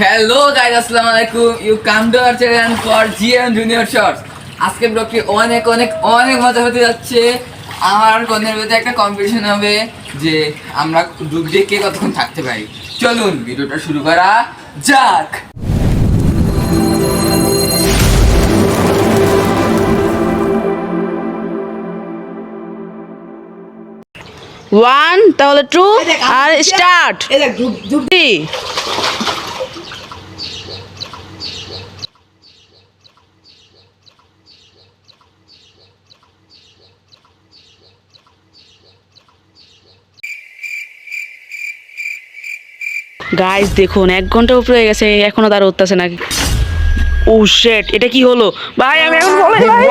Hello guys আসসালামু আলাইকুম। You come to our channel for GM junior shorts আজকে ব্লগটি অনেক অনেক অনেক মজা হতে যাচ্ছে। আমার আর কনের মধ্যে একটা কম্পিটিশন হবে যে আমরা ডুব দিয়ে কে কতক্ষণ থাকতে পারি। চলুন ভিডিওটা শুরু করা যাক। ওয়ান তাহলে টু আর স্টার্ট এই দেখ ডুব ডুব। থ্রি গাইস দেখুন, এক ঘণ্টা উপরে গেছে, এখনও তার উঠতেছে নাকি ও শেট এটা কি হলো? ভাই, আমি এখন বলে ভাই।